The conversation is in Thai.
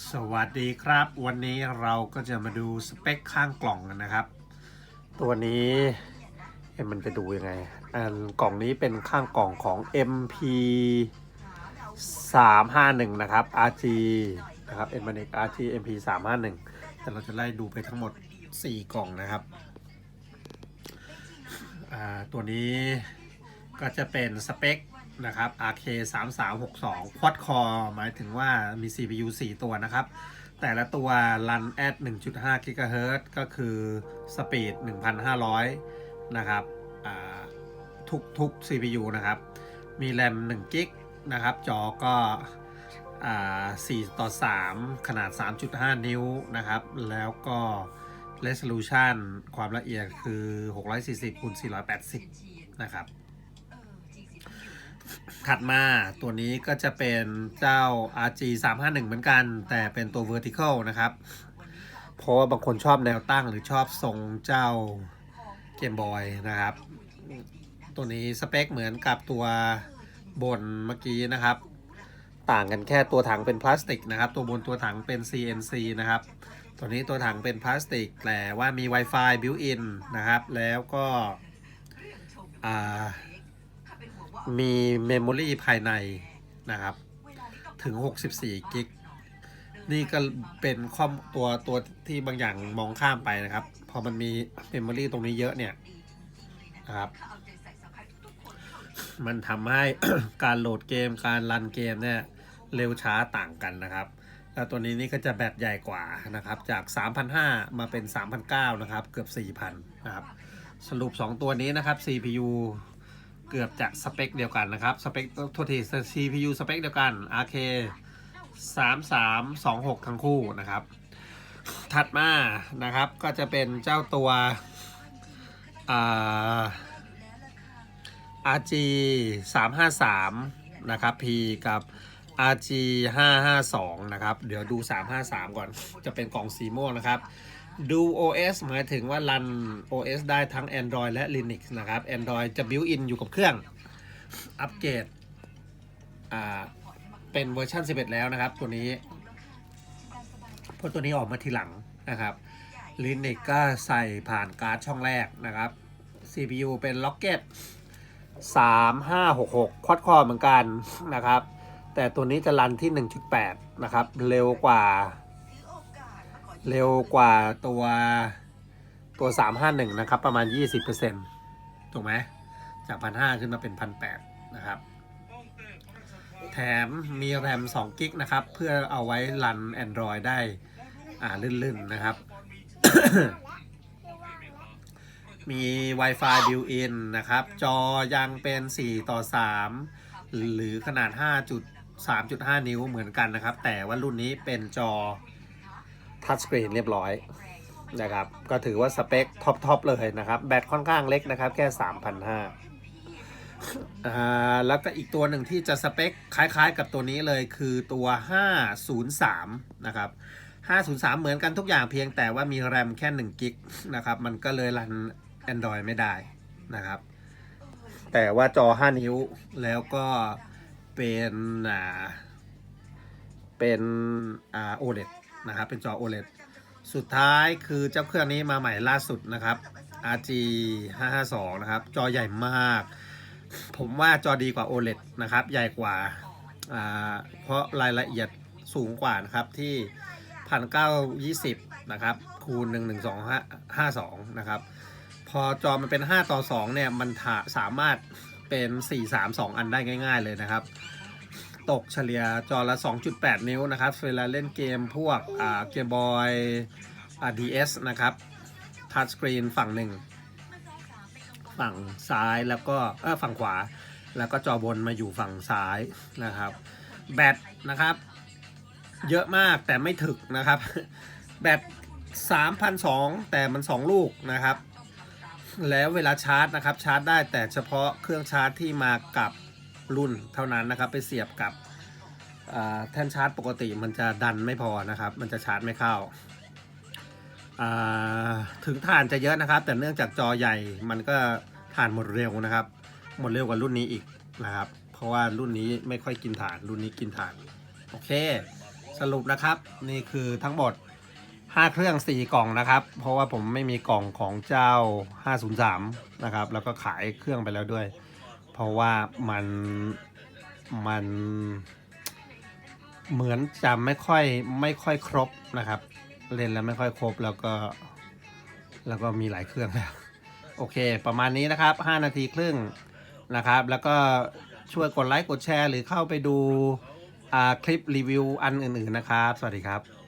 สวัสดีครับ วันนี้เราก็จะมาดูสเปคข้างกล่องกันนะครับ ตัวนี้เอ็มมันจะดูยังไง อันกล่องนี้เป็นข้างกล่องของ MP 351 นะครับ RG นะครับ m อ x RG MP 351แต่เราจะไล่ดูไปทั้งหมด 4 กล่องนะครับตัวนี้ก็จะเป็นสเปค นะครับ RK 3362 Quad Core หมายถึงว่ามี CPU 4 ตัวนะครับ แต่ละตัว run at 1.5 GHz ก็คือสปีด1,500 นะครับทุกทุก CPU นะครับ มีแรม1กิกนะครับ จอก็อ่า4ต่อ 3 ขนาด 3.5 นิ้วนะครับ แล้วก็ resolution ความละเอียดคือ 640คูณ480 นะครับ ถัดมาตัวนี้ก็จะเป็นเจ้า RG 351เหมือนกัน แต่เป็นตัว vertical นะครับ เพราะว่าบางคนชอบแนวตั้งหรือชอบทรงเจ้าเกมบอยนะครับ ตัวนี้สเปคเหมือนกับตัวบนเมื่อกี้นะครับ ต่างกันแค่ตัวถังเป็นพลาสติกนะครับ ตัวบนตัวถังเป็น CNC นะครับ ตัวนี้ตัวถังเป็นพลาสติกแต่ว่ามี Wi-Fi built-in นะครับ แล้วก็อ่า มีเมมโมรีภายในนะครับ ถึง 64 กิก นี่ก็เป็นข้อมตัวตัวที่บางอย่างมองข้ามไปนะครับ พอมันมีเมมโมรีตรงนี้เยอะเนี่ยนะครับ มันทำให้การโหลดเกมการรันเกมเนี่ยเร็วช้าต่างกันนะครับแล้วตัวนี้นี่ก็จะแบตใหญ่กว่านะครับ จาก 3,500 มาเป็น 3,900 นะครับ เกือบ 4,000 นะครับ สรุป 2 ตัวนี้นะครับ CPU เกือบจะสเปคเดียวกันนะครับ สเปคโทษที CPU สเปคเดียวกัน RK 3326 ทั้งคู่นะครับ ถัดมานะครับก็จะเป็นเจ้าตัวอ่า RG 353นะครับ P กับ RG 552นะครับ เดี๋ยวดู 353 ก่อน จะเป็นกล่องสีม่วงนะครับ ดู OS หมายถึงว่ารัน OS ได้ทั้ง Android และ Linux นะครับ Android จะ built in อยู่กับเครื่อง อัปเกรดเป็นเวอร์ชัน11 แล้วนะครับ ตัวนี้เพราะตัวนี้ออกมาทีหลังนะครับ Linux ก็ใส่ผ่านการ์ดช่องแรกนะครับ CPU เป็น Rocket 3566ควอดคอร์เหมือนกันนะครับ แต่ตัวนี้จะรันที่ 1.8 นะครับ เร็วกว่า เร็วกว่าตัวตัว 351 นะครับ ประมาณ 20%ถูกไหมจาก1,500ขึ้นมาเป็น1,800นะครับ แถมมีแรม 2 กิกนะครับ เพื่อเอาไว้รัน Android ได้ อ่า ลื่น ๆ นะครับ มี Wi-Fi built-in นะครับ จอยังเป็น 4 ต่อ 3 หรือขนาด 5.3.5 นิ้วเหมือนกันนะครับ แต่ว่ารุ่นนี้เป็นจอ ทัชสกรีนเรียบร้อยนะครับ ก็ถือว่าสเปคท็อปๆเลยนะครับ แบตค่อนข้างเล็กนะครับ แค่3,500อ่าแล้วก็อีกตัวหนึ่งที่จะสเปคคล้ายๆกับตัวนี้เลยคือตัว 503 นะครับ 503 เหมือนกันทุกอย่างเพียงแต่ว่ามีแรมแค่1กิกนะครับ มันก็เลยรัน Android ไม่ได้นะครับ แต่ว่าจอ 5 นิ้วแล้วก็เป็นอ่าเป็นอ่า OLED นะครับ เป็นจอ OLED สุดท้ายคือเจ้าเครื่องนี้มาใหม่ล่าสุดนะครับ RG 552นะครับ จอใหญ่มาก ผมว่าจอดีกว่า OLED นะครับ ใหญ่กว่า เพราะรายละเอียดสูงกว่านะครับที่1920นะครับ คูณ11252นะครับ พอจอมันเป็น5ต่อ2เนี่ย มันาสามารถเป็น4 3 2อันได้ง่าย ๆเลยนะครับ ตกเฉลี่ยจอละ 2.8 นิ้วนะครับเวลาเล่นเกมพวกอ่าเกมบอยอ่า DS นะครับทัชสกรีนฝั่งหนึ่ง ฝั่งซ้ายแล้วก็เออฝั่งขวา แล้วก็จอบนมาอยู่ฝั่งซ้ายนะครับ แบตนะครับ เยอะมากแต่ไม่ถึกนะครับ แบต3,002แต่มัน 2 ลูกนะครับ แล้วเวลาชาร์จนะครับชาร์จได้แต่เฉพาะเครื่องชาร์จที่มากับ รุ่นเท่านั้นนะครับ ไปเสียบกับแท่นชาร์จปกติมันจะดันไม่พอนะครับ มันจะชาร์จไม่เข้าอ่าถึงฐานจะเยอะนะครับ แต่เนื่องจากจอใหญ่มันก็ฐานหมดเร็วนะครับ หมดเร็วกว่ารุ่นนี้อีกนะครับ เพราะว่ารุ่นนี้ไม่ค่อยกินฐาน รุ่นนี้กินฐาน โอเค สรุปนะครับนี่คือทั้งหมด 5 เครื่อง 4 กล่องนะครับ เพราะว่าผมไม่มีกล่องของเจ้า 503 นะครับ แล้วก็ขายเครื่องไปแล้วด้วย เพราะว่ามันมันเหมือนจะไม่ค่อยไม่ค่อยครบนะครับ เล่นแล้วไม่ค่อยครบแล้วก็ แล้วก็มีหลายเครื่องแล้ว โอเค ประมาณนี้นะครับ 5 นาทีครึ่งนะครับ แล้วก็ช่วยกดไลค์กดแชร์ หรือเข้าไปดูคลิปรีวิวอันอื่นๆนะครับ สวัสดีครับ